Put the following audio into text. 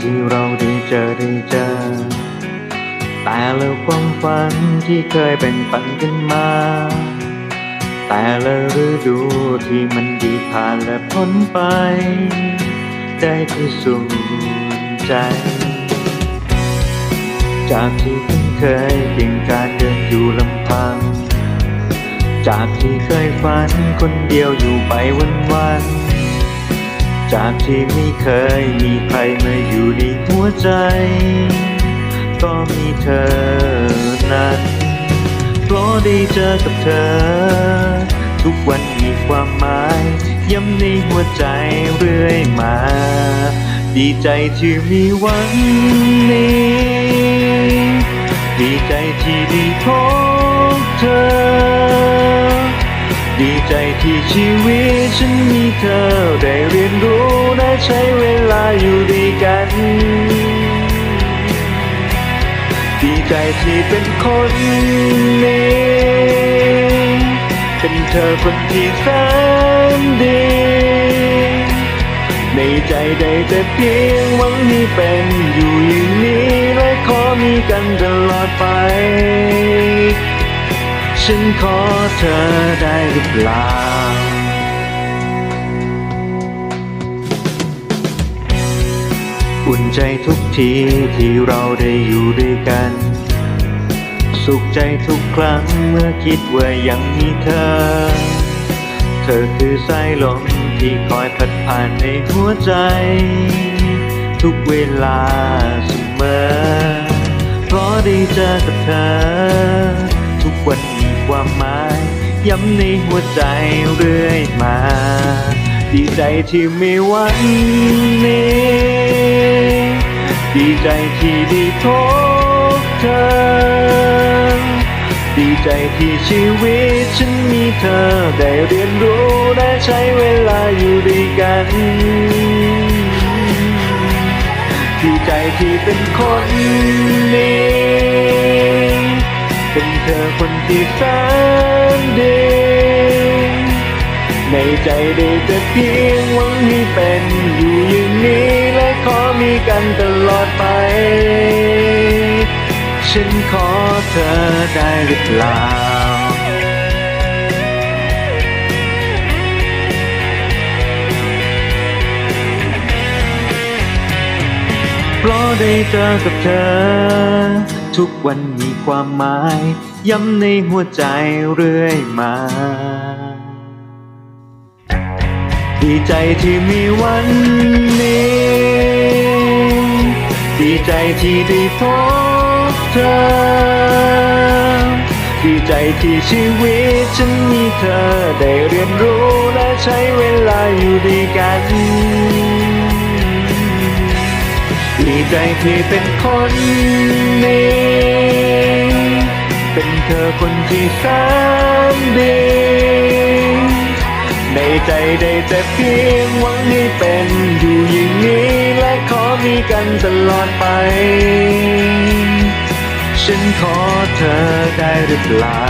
ที่เราได้เจอได้เจอ แต่ละความฝันที่เคยแบ่งปันกันมา แต่ละฤดูที่มันดีผ่านและพ้นไป ได้ที่สุดใจ จากที่เพิ่งเคยเพียงการเดินอยู่ลำพัง จากที่เคยฝันคนเดียวอยู่ไปวันวัน จากที่ไม่เคยมีใครมาอยู่ในหัวใจ ก็มีเธอนั้นเพราะได้เจอกับเธอ ทุกวันมีความหมาย ย้ำในหัวใจเรื่อยมา ดีใจที่มีวันนี้ ที่ชีวิตฉันมีเธอ ได้เรียนรู้ได้ใช้เวลาอยู่ด้วยกัน ดีใจที่เป็นคนนี้เป็นเธอคนที่แสนดี ในใจได้แต่เพียงหวังให้เป็นอยู่อย่างนี้และขอมีกันตลอดไป ฉันขอเธอได้หรือเปล่า อุ่นใจทุกทีที่เราได้อยู่ด้วยกัน สุขใจทุกครั้งเมื่อคิดว่ายังมีเธอ เธอคือสายลมที่คอยพัดผ่านในหัวใจ ทุกเวลาเสมอเพราะได้เจอกับเธอ ความหมาย ย้ำในหัวใจเรื่อยมา ดีใจที่มีวันนี้ ดีใจที่ได้พบเธอ ดีใจที่ชีวิตฉันมีเธอ ได้เรียนรู้ได้ใช้เวลาอยู่ด้วยกันดีใจที่เป็นคนนี้ เป็นเธอคนที่แสนดีในใจได้แต่เพียงหวังให้เป็นอยู่อย่างนี้และขอมีกันตลอดไป ฉันขอเธอได้หรือเปล่าเพราะได้เจอกับเธอ ทุกวันมีความหมาย ย้ำในหัวใจเรื่อยมา ดีใจที่มีวันนี้ ดีใจที่ได้พบเธอ ดีใจที่ชีวิตฉันมีเธอ ได้เรียนรู้และใช้เวลาอยู่ด้วยกัน ดีใจที่เป็นคนนี้ เป็นเธอคนที่แสนดี ในใจได้แต่เพียงหวังให้เป็นอยู่อย่างนี้ และขอมีกันตลอดไป ฉันขอเธอได้หรือเปล่า